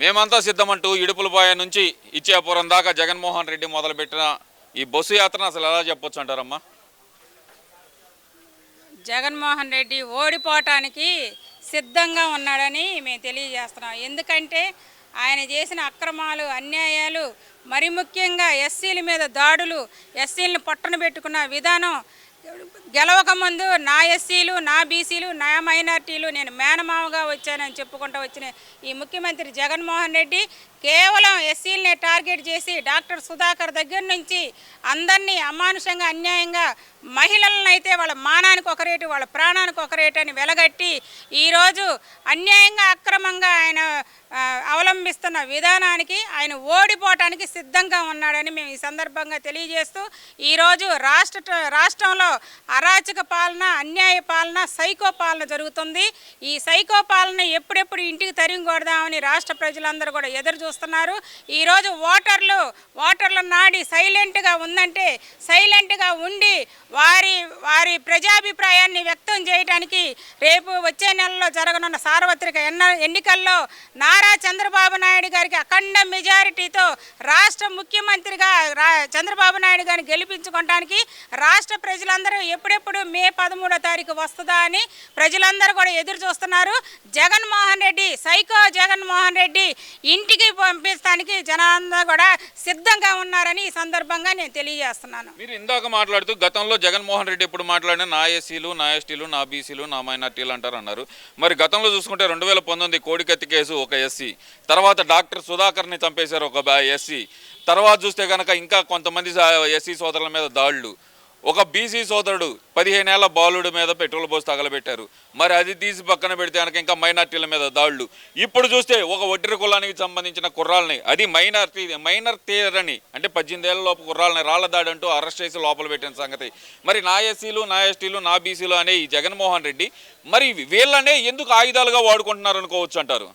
మేమంతా సిద్ధమంటూ ఇడుపులపాయ నుంచి ఇచ్చాపురం దాకా జగన్మోహన్ రెడ్డి మొదలుపెట్టిన ఈ బస్సు యాత్రను అసలు ఎలా చెప్పొచ్చు అంటారమ్మా? జగన్మోహన్ రెడ్డి ఓడిపోవటానికి సిద్ధంగా ఉన్నాడని మేము తెలియజేస్తున్నాం. ఎందుకంటే ఆయన చేసిన అక్రమాలు అన్యాయాలు మరి ముఖ్యంగా ఎస్సీల మీద దాడులు ఎస్సీలను పట్టున పెట్టుకున్న విధానం గెలవక ముందు నా ఎస్సీలు నా బీసీలు నా మైనార్టీలు నేను మేనమావగా వచ్చానని చెప్పుకుంటూ వచ్చిన ఈ ముఖ్యమంత్రి జగన్మోహన్ రెడ్డి కేవలం ఎస్సీలనే టార్గెట్ చేసి డాక్టర్ సుధాకర్ దగ్గర నుంచి అందరినీ అమానుషంగా అన్యాయంగా మహిళలను అయితే వాళ్ళ మానానికి ఒక రేటు వాళ్ళ ప్రాణానికి ఒక రేటు అని వెలగట్టి ఈరోజు అన్యాయంగా అక్రమంగా ఆయన అవలంబిస్తున్న విధానానికి ఆయన ఓడిపోవటానికి సిద్ధంగా ఉన్నాడని మేము ఈ సందర్భంగా తెలియజేస్తూ ఈరోజు రాష్ట్ర రాష్ట్రంలో అరాచక పాలన అన్యాయ పాలన సైకో పాలన జరుగుతుంది. ఈ సైకో పాలన ఎప్పుడెప్పుడు ఇంటికి తరిగి కొడదామని రాష్ట్ర ప్రజలందరూ కూడా ఎదురు చూస్తున్నారు. ఈరోజు ఓటర్లు ఓటర్ల నాడి సైలెంట్గా ఉందంటే సైలెంట్గా ఉండి వారి వారి ప్రజాభిప్రాయాన్ని వ్యక్తం చేయడానికి రేపు వచ్చే నెలలో జరగనున్న సార్వత్రిక ఎన్న ఎన్నికల్లో నారా చంద్రబాబు నాయుడు గారికి అఖండ మెజారిటీతో రాష్ట్ర ముఖ్యమంత్రిగా రా చంద్రబాబు నాయుడు గారిని గెలిపించుకోవడానికి రాష్ట్ర ప్రజలందరూ ఎప్పుడెప్పుడు మే పదమూడో తారీఖు వస్తుందా అని ప్రజలందరూ కూడా ఎదురు చూస్తున్నారు. జగన్మోహన్ రెడ్డి సైకో జగన్మోహన్ రెడ్డి ఇంటికి పంపించడానికి జనాలందరూ కూడా సిద్ధంగా ఉన్నారని ఈ సందర్భంగా నేను తెలియజేస్తున్నాను. మీరు ఇందాక మాట్లాడుతూ గతంలో జగన్మోహన్ రెడ్డి ఎప్పుడు మాట్లాడినా నా ఎస్సీలు నా ఎస్టీలు నా బీసీలు నా మైనార్టీలు అంటారు అన్నారు మరి గతంలో చూసుకుంటే రెండు వేల పంతొమ్మిది కోడికత్తి కేసు ఒక ఎస్సీ తర్వాత డాక్టర్ సుధాకర్ని చంపేశారు ఒక ఎస్సీ తర్వాత చూస్తే కనుక ఇంకా కొంతమంది ఎస్సీ సోదరుల మీద దాడులు ఒక బీసీ సోదరుడు పదిహేనేళ్ళ బాలుడు మీద పెట్రోల్ పోసి తగలబెట్టారు. మరి అది తీసి పక్కన పెడితే కనుక ఇంకా మైనార్టీల మీద దాడులు ఇప్పుడు చూస్తే ఒక ఒడ్డరి కులానికి సంబంధించిన కుర్రాలని అది మైనార్టీ మైనర్ తీరని అంటే పద్దెనిమిదేళ్ళ లోపు కుర్రాలని రాళ్ళ దాడి అంటూ అరెస్ట్ చేసి లోపల పెట్టిన సంగతి. మరి నా ఎస్సీలు నా ఎస్టీలు నా బీసీలు అనే ఈ జగన్మోహన్ రెడ్డి మరి వీళ్ళనే ఎందుకు ఆయుధాలుగా వాడుకుంటున్నారు అనుకోవచ్చు అంటారు?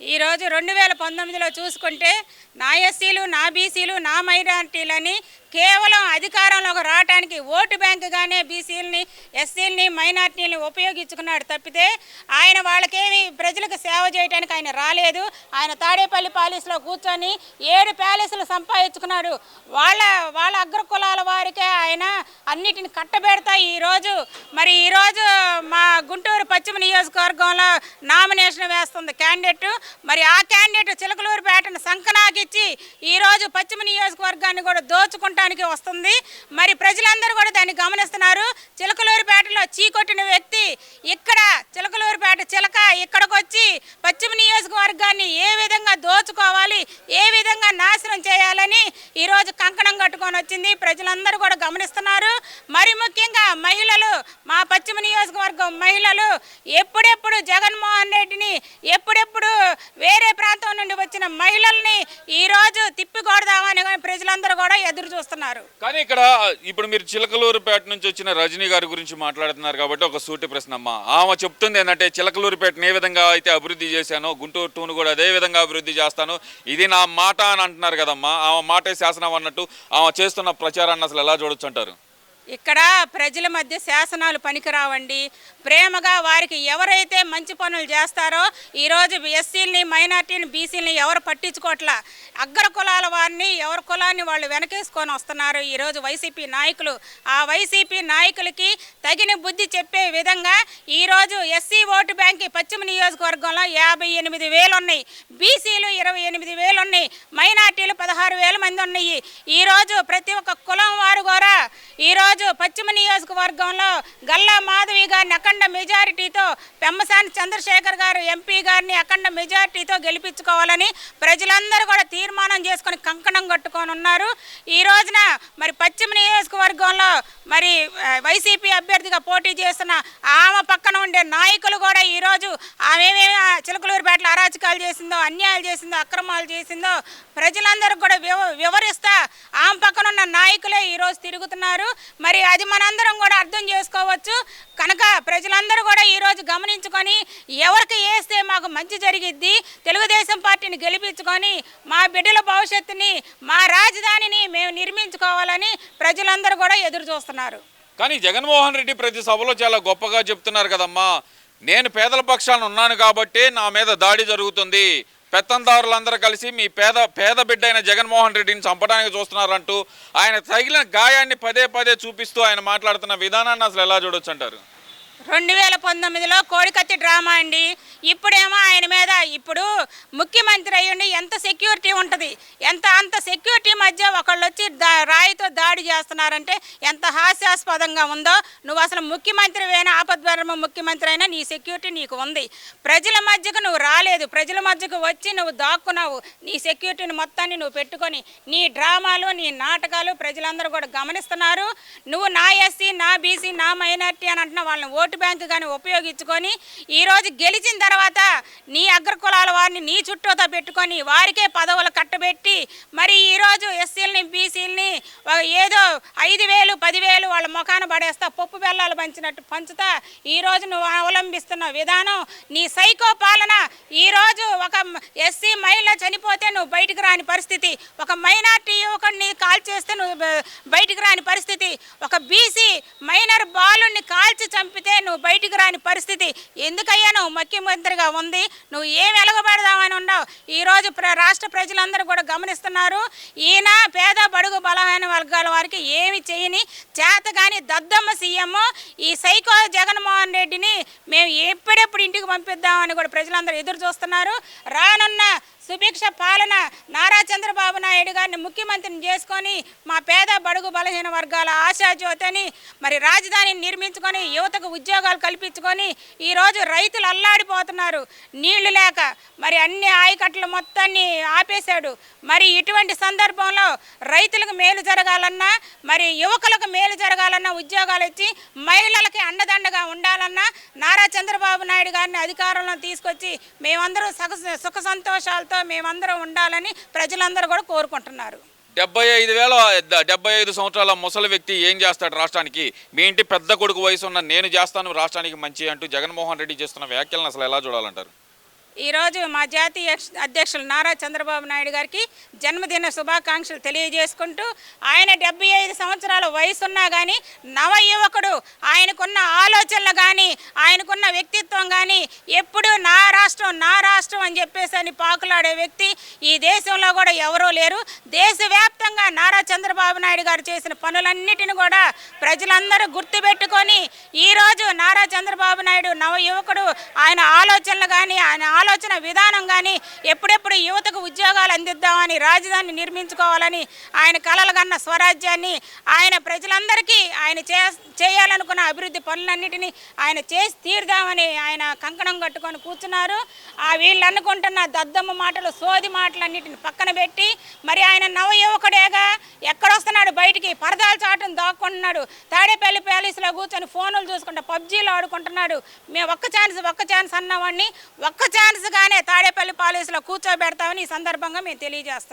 ఈరోజు రెండు వేల పంతొమ్మిదిలో చూసుకుంటే నా ఎస్సీలు నా బీసీలు నా మైనార్టీలని కేవలం అధికారంలోకి రావడానికి ఓటు బ్యాంకుగానే బీసీలని ఎస్సీలని మైనార్టీలని ఉపయోగించుకున్నాడు తప్పితే ఆయన వాళ్ళకేమి ప్రజలకు సేవ చేయడానికి ఆయన రాలేదు. ఆయన తాడేపల్లి ప్యాలెస్లో కూర్చొని ఏడు ప్యాలెస్లు సంపాదించుకున్నాడు. వాళ్ళ వాళ్ళ అగ్రకుల వారికే ఆయన అన్నిటిని కట్టబెడతా ఈరోజు మరి ఈరోజు మా గుంటూరు పశ్చిమ నియోజకవర్గంలో నామినేషన్ వేస్తుంది క్యాండిడేట్. మరి ఆ క్యాండిడేట్ చిలకలూరుపేటను సంకనాకిచ్చి ఈరోజు పశ్చిమ నియోజకవర్గాన్ని కూడా దోచుకుంటానికి వస్తుంది. మరి ప్రజలందరూ కూడా దాన్ని గమనిస్తున్నారు. చిలకలూరుపేటలో చీకొట్టిన వ్యక్తి ఇక్కడ చిలకలూరుపేట చిలక ఇక్కడికి వచ్చి పశ్చిమ నియోజకవర్గాన్ని ఏ విధంగా దోచుకోవాలి ఏ విధంగా నాశనం చేయాలని ఈరోజు కంకణం కట్టుకొని వచ్చింది. ప్రజలందరూ కూడా గమనిస్తున్నారు. మరి ముఖ్యంగా మహిళలు మా పశ్చిమ నియోజకవర్గం మహిళలు ఎప్పుడెప్పుడు జగన్మోహన్ రెడ్డిని ఎప్పుడెప్పుడు వేరే ప్రాంతం నుండి వచ్చిన మహిళల్ని ఈరోజు తిప్పికొడదామని ప్రజలందరూ కూడా ఎదురు చూస్తున్నారు. కానీ ఇక్కడ ఇప్పుడు మీరు చిలకలూరుపేట నుంచి వచ్చిన రజనీ గారి గురించి మాట్లాడుతున్నారు కాబట్టి ఒక సూటి ప్రశ్న అమ్మ. ఆమె చెప్తుంది ఏంటంటే చిలకలూరిపేటను ఏ విధంగా అయితే అభివృద్ధి చేశానో గుంటూరు టూను కూడా అదే విధంగా అభివృద్ధి చేస్తాను. ఇది నా మాట అని అంటున్నారు కదమ్మా. ఆమె మాటే శాసనం అన్నట్టు ఆమె చేస్తున్న ప్రచారాన్ని అసలు ఎలా చూడొచ్చు అంటారు? ఇక్కడ ప్రజల మధ్య శాసనాలు పనికిరావండి. ప్రేమగా వారికి ఎవరైతే మంచి పనులు చేస్తారో ఈరోజు ఎస్సీలని మైనార్టీని బీసీలని ఎవరు పట్టించుకోవట్లా అగ్ర కులాల వారిని ఎవరి కులాన్ని వాళ్ళు వెనకేసుకొని వస్తున్నారు. ఈరోజు వైసీపీ నాయకులు. ఆ వైసీపీ నాయకులకి తగిన బుద్ధి చెప్పే విధంగా ఈరోజు ఎస్సీ ఓటు బ్యాంక్ పశ్చిమ నియోజకవర్గంలో యాభై ఎనిమిది వేలు ఉన్నాయి బీసీలు ఇరవై ఎనిమిది వేలు ఉన్నాయి మైనార్టీలు పదహారు వేల మంది ఉన్నాయి. ఈరోజు ప్రతి ఒక్క కులం వారు కూడా ఈరోజు పశ్చిమ నియోజకవర్గంలో గల్లా మాధవి గారిని అఖండ మెజారిటీతో పెమ్మసాని చంద్రశేఖర్ గారు ఎంపీ గారిని అఖండ మెజారిటీతో గెలిపించుకోవాలని ప్రజలందరూ కూడా తీర్మానం చేసుకొని కంకణం కట్టుకొని ఉన్నారు. ఈ రోజున మరి పశ్చిమ నియోజకవర్గంలో మరి వైసీపీ అభ్యర్థిగా పోటీ చేస్తున్న ఆమె పక్కన ఉండే నాయకులు కూడా ఈరోజు ఆమె ఏమేమి చిలకలూరుపేటలో అరాచకాలు చేసిందో అన్యాయాలు చేసిందో అక్రమాలు చేసిందో ప్రజలందరూ కూడా వివ వివరిస్తా ఆమె పక్కన ఉన్న నాయకులే ఈరోజు తిరుగుతున్నారు. మరి అది మనందరం కూడా అర్థం చేసుకోవచ్చు. కనుక ప్రజలందరూ కూడా ఈరోజు గమనించుకొని ఎవరికి వేస్తే మాకు మంచి జరిగిద్ది. తెలుగుదేశం పార్టీని గెలిపించుకొని మా బిడ్డల భవిష్యత్తుని మా రాజధానిని మేము నిర్మించుకోవాలని ప్రజలందరూ కూడా ఎదురు చూస్తున్నారు. కానీ జగన్మోహన్ రెడ్డి ప్రతి సభలో చాలా గొప్పగా చెప్తున్నారు కదమ్మా. నేను పేదల పక్షాన ఉన్నాను కాబట్టి నా మీద దాడి జరుగుతుంది. పెత్తందారులందరూ కలిసి మీ పేద పేద బిడ్డ అయిన జగన్మోహన్ రెడ్డిని చంపడానికి చూస్తున్నారంటూ ఆయన తగిలిన గాయాన్ని పదే పదే చూపిస్తూ ఆయన మాట్లాడుతున్న విధానాన్ని అసలు ఎలా చూడొచ్చు అంటారు రెండు వేల పంతొమ్మిదిలో కోడికత్తి డ్రామా అండి. ఇప్పుడేమో ఆయన మీద ఇప్పుడు ముఖ్యమంత్రి అయ్యండి ఎంత సెక్యూరిటీ ఉంటుంది? ఎంత అంత సెక్యూరిటీ మధ్య ఒకళ్ళు వచ్చి దా రాయితో దాడి చేస్తున్నారంటే ఎంత హాస్యాస్పదంగా ఉందో నువ్వు అసలు ముఖ్యమంత్రి అయినా ఆపద్వర్మ ముఖ్యమంత్రి అయినా నీ సెక్యూరిటీ నీకు ఉంది. ప్రజల మధ్యకు నువ్వు రాలేదు. ప్రజల మధ్యకు వచ్చి నువ్వు దాక్కున్నావు. నీ సెక్యూరిటీని మొత్తాన్ని నువ్వు పెట్టుకొని నీ డ్రామాలు నీ నాటకాలు ప్రజలందరూ కూడా గమనిస్తున్నారు. నువ్వు నా ఎస్సీ నా బీసీ నా మైనార్టీ అని అంటున్న వాళ్ళని ఓటు బ్యాంకు కానీ ఉపయోగించుకొని ఈరోజు గెలిచిన తర్వాత తర్వాత నీ అగ్రకులాల వారిని నీ చుట్టూతో పెట్టుకొని వారికే పదవులు కట్టబెట్టి మరి ఈరోజు ఎస్సీలని బీసీలని ఏదో ఐదు వేలు పదివేలు వాళ్ళ ముఖాన పడేస్తా పప్పు బెల్లాలు పంచినట్టు పంచుతా ఈరోజు నువ్వు అవలంబిస్తున్న విధానం నీ సైకో పాలన ఈరోజు ఒక ఎస్సీ మహిళ చనిపోతే నువ్వు బయటికి రాని పరిస్థితి ఒక మైనార్టీ యువకుడిని కాల్ చేస్తే నువ్వు బయటికి రాని పరిస్థితి ఒక బీసీ మైనర్ బాలుని కాల్చి చంపితే నువ్వు బయటికి రాని పరిస్థితి ఎందుకయ్యా నువ్వు ముఖ్యమంత్రిగా ఉంది. నువ్వు ఏం వెలగబెడదామని ఉండవు ఈరోజు ప్ర రాష్ట్ర ప్రజలందరూ కూడా గమనిస్తున్నారు. ఈయన పేద బడుగు బలమైన వర్గాల వారికి ఏమి చేయని చేత కానీ దద్దమ్మ సీఎం ఈ సైకో జగన్మోహన్ రెడ్డిని మేము ఎప్పుడెప్పుడు ఇంటికి పంపిద్దామని కూడా ప్రజలందరూ ఎదురు చూస్తున్నారు. రానున్న సుభిక్ష పాలన నారా చంద్రబాబు నాయుడు గారిని ముఖ్యమంత్రిని చేసుకొని మా పేద బడుగు బలహీన వర్గాల ఆశాజ్యోతని మరి రాజధానిని నిర్మించుకొని యువతకు ఉద్యోగాలు కల్పించుకొని ఈరోజు రైతులు అల్లాడిపోతున్నారు. నీళ్ళు లేక మరి అన్ని ఆయకట్లు మొత్తాన్ని ఆపేశాడు. మరి ఇటువంటి సందర్భంలో రైతులకు మేలు జరగాలన్నా మరి యువకులకు మేలు జరగాలన్నా ఉద్యోగాలు ఇచ్చి మహిళలకి అండదండగా ఉండాలన్నా నారా చంద్రబాబు నాయుడు గారిని అధికారంలో తీసుకొచ్చి మేమందరం సగ సుఖ సంతోషాలతో మేమందరం ఉండాలని ప్రజలందరూ కూడా కోరుకుంటున్నారు. డెబ్బై ఐదు వేల డెబ్బై ఐదు సంవత్సరాల ముసలి వ్యక్తి ఏం చేస్తాడు రాష్ట్రానికి? మీ ఇంటి పెద్ద కొడుకు వయసు ఉన్న నేను చేస్తాను రాష్ట్రానికి మంచి అంటూ జగన్మోహన్ రెడ్డి చేస్తున్న వ్యాఖ్యలను అసలు ఎలా చూడాలంటారు? ఈరోజు మా జాతీయ అధ్యక్షులు నారా చంద్రబాబు నాయుడు గారికి జన్మదిన శుభాకాంక్షలు తెలియజేసుకుంటూ ఆయన డెబ్బై ఐదు సంవత్సరాల వయసున్నా కానీ నవ యువకుడు ఆయనకున్న ఆలోచనలు కానీ ఆయనకున్న వ్యక్తిత్వం కానీ ఎప్పుడూ నా రాష్ట్రం నా రాష్ట్రం అని చెప్పేసి అని పాకులాడే వ్యక్తి ఈ దేశంలో కూడా ఎవరూ లేరు. దేశవ్యాప్తంగా నారా చంద్రబాబు నాయుడు గారు చేసిన పనులన్నిటిని కూడా ప్రజలందరూ గుర్తుపెట్టుకొని ఈరోజు నారా చంద్రబాబు నాయుడు నవ యువకుడు ఆయన ఆలోచనలు కానీ ఆయన ఆలోచన విధానం కానీ ఎప్పుడెప్పుడు యువతకు ఉద్యోగాలు అందిద్దామని రాజధాని నిర్మించుకోవాలని ఆయన కలలు కన్న స్వరాజ్యాన్ని ఆయన ప్రజలందరికీ ఆయన చే చేయాలనుకున్న అభివృద్ధి పనులన్నిటినీ ఆయన చేసి తీరుదామని ఆయన కంకణం కట్టుకొని కూర్చున్నారు. ఆ వీళ్ళు అనుకుంటున్న దద్దమ్మ మాటలు సోది మాటలన్నిటిని పక్కన పెట్టి మరి ఆయన నవ యువకుడేగా ఎక్కడొస్తున్నాడు బయటికి? పరదాలు చాటును దాక్కుంటున్నాడు. తాడేపల్లి ప్యాలెస్లో కూర్చొని ఫోనులు చూసుకుంటా పబ్జీలో ఆడుకుంటున్నాడు. మేము ఒక్క ఛాన్స్ ఒక్క ఛాన్స్ అన్నవాడిని ఒక్క ఛాన్స్ గానే తాడేపల్లి పాలేసులో కూర్చోబెడతామని ఈ సందర్భంగా మేము తెలియజేస్తున్నాం.